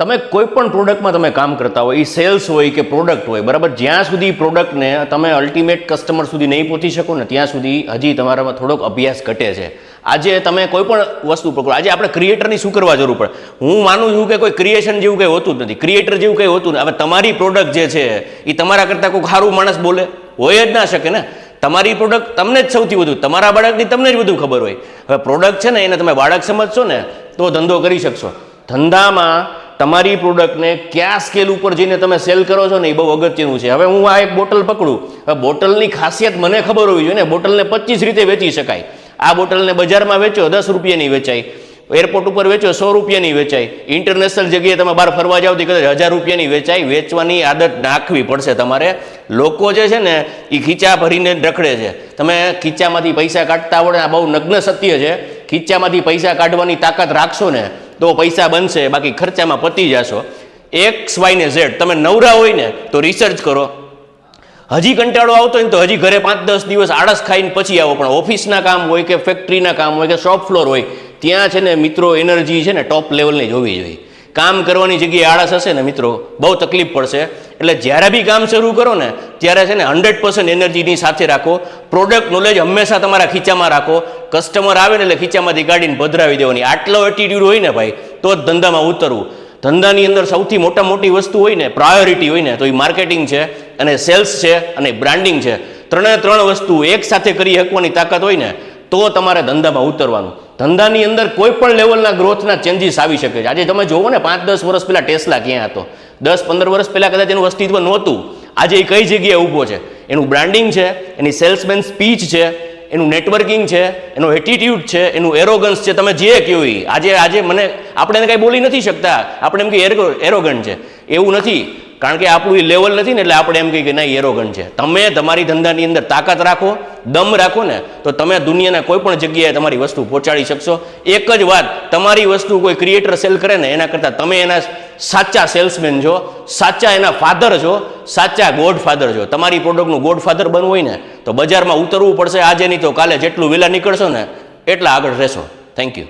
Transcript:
તમે કોઈ પણ પ્રોડક્ટમાં તમે કામ કરતા હોય, એ સેલ્સ હોય કે પ્રોડક્ટ હોય, બરાબર? જ્યાં સુધી પ્રોડક્ટને તમે અલ્ટિમેટ કસ્ટમર સુધી નહીં પહોંચી શકો ને, ત્યાં સુધી હજી તમારામાં થોડોક અભ્યાસ ઘટે છે. આજે તમે કોઈ પણ વસ્તુ પકડો, આજે આપણે ક્રિએટરની શું કરવા જરૂર પડે? હું માનું છું કે કોઈ ક્રિએશન જેવું કંઈ હોતું જ નથી. ક્રિએટર જેવું કંઈ હોતું નથી. હવે તમારી પ્રોડક્ટ જે છે, એ તમારા કરતાં કોઈ સારું માણસ બોલે, હોય જ ના શકે ને? તમારી પ્રોડક્ટ તમને જ સૌથી વધુ, તમારા બાળકની તમને જ વધુ ખબર હોય. હવે પ્રોડક્ટ છે ને, એને તમે બાળક સમજશો ને, તો ધંધો કરી શકશો. ધંધામાં તમારી પ્રોડક્ટને કયા સ્કેલ ઉપર જઈને તમે સેલ કરો છો ને એ બહુ અગત્યનું છે. હવે હું આ એક બોટલ પકડું. હવે બોટલની ખાસિયત મને ખબર હોવી જોઈએ ને. બોટલને પચીસ રીતે વેચી શકાય. આ બોટલને બજારમાં વેચો, દસ રૂપિયાની વેચાય. એરપોર્ટ ઉપર વેચો, સો રૂપિયાની વેચાય. ઇન્ટરનેશનલ જગ્યાએ તમે બહાર ફરવા જાવ તો કદાચ હજાર રૂપિયાની વેચાય. વેચવાની આદત નાખવી પડશે તમારે. લોકો જે છે ને એ ખીચા ભરીને રખડે છે. તમે ખીચામાંથી પૈસા કાઢતા આવડે આ બહુ નગ્ન સત્ય છે. ખીચામાંથી પૈસા કાઢવાની તાકાત રાખશો ને તો પૈસા બનશે, બાકી ખર્ચામાં પતી જશો. એક્સ વાય ને ઝેડ તમે નવરા હોય ને તો રિસર્ચ કરો. હજી કંટાળો આવતો હોય ને તો હજી ઘરે પાંચ દસ દિવસ આળસ ખાઈને પછી આવો. પણ ઓફિસના કામ હોય કે ફેક્ટરીના કામ હોય કે શોપ ફ્લોર હોય, ત્યાં છે ને મિત્રો એનર્જી છે ને ટોપ લેવલની જોવી જોઈએ. કામ કરવાની જગ્યાએ આળસ હશે ને મિત્રો, બહુ તકલીફ પડશે. એટલે જ્યારે બી કામ શરૂ કરો ને, ત્યારે છે ને હંડ્રેડ પર્સન્ટ એનર્જીની સાથે રાખો. પ્રોડક્ટ નોલેજ હંમેશા તમારા ખીચામાં રાખો. કસ્ટમર આવે ને એટલે ખીચામાંથી કાઢીને પધરાવી દેવાની. આટલો એટીટ્યુડ હોય ને ભાઈ, તો જ ધંધામાં ઉતરવું. ધંધાની અંદર સૌથી મોટા મોટી વસ્તુ હોય ને પ્રાયોરિટી હોય ને, તો એ માર્કેટિંગ છે, અને સેલ્સ છે, અને બ્રાન્ડિંગ છે. ત્રણે ત્રણ વસ્તુ એક સાથે કરી શકવાની તાકાત હોય ને, તો તમારે ધંધામાં ઉતરવાનું. ધંધાની અંદર કોઈ પણ લેવલના ગ્રોથના ચેન્જીસ આવી શકે છે. આજે તમે જોવો ને, પાંચ દસ વર્ષ પહેલાં ટેસ્લા ક્યાં હતો? દસ પંદર વર્ષ પહેલાં કદાચ એનું અસ્તિત્વ નહોતું. આજે એ કઈ જગ્યાએ ઊભો છે? એનું બ્રાન્ડિંગ છે, એની સેલ્સમેન સ્પીચ છે, એનું નેટવર્કિંગ છે, એનો એટીટ્યુડ છે, એનું એરોગન્સ છે. તમે જે કહ્યું એ આજે આજે મને, આપણે એને કાંઈ બોલી નથી શકતા. આપણે એમ કે એરોગન્ટ છે. એવું નથી. કારણ કે આપણું એ લેવલ નથી ને એટલે આપણે એમ કહીએ કે ના એરોગન છે. તમે તમારી ધંધાની અંદર તાકાત રાખો, દમ રાખો ને, તો તમે દુનિયાના કોઈ પણ જગ્યાએ તમારી વસ્તુ પહોંચાડી શકશો. એક જ વાત, તમારી વસ્તુ કોઈ ક્રિએટર સેલ કરે ને, એના કરતાં તમે એના સાચા સેલ્સમેન છો, સાચા એના ફાધર છો, સાચા ગોડ ફાધર છો. તમારી પ્રોડક્ટનું ગોડ ફાધર બનવું હોય ને, તો બજારમાં ઉતરવું પડશે. આજે નહીં તો કાલે જેટલું વહેલા નીકળશો ને, એટલા આગળ રહેશો. Thank you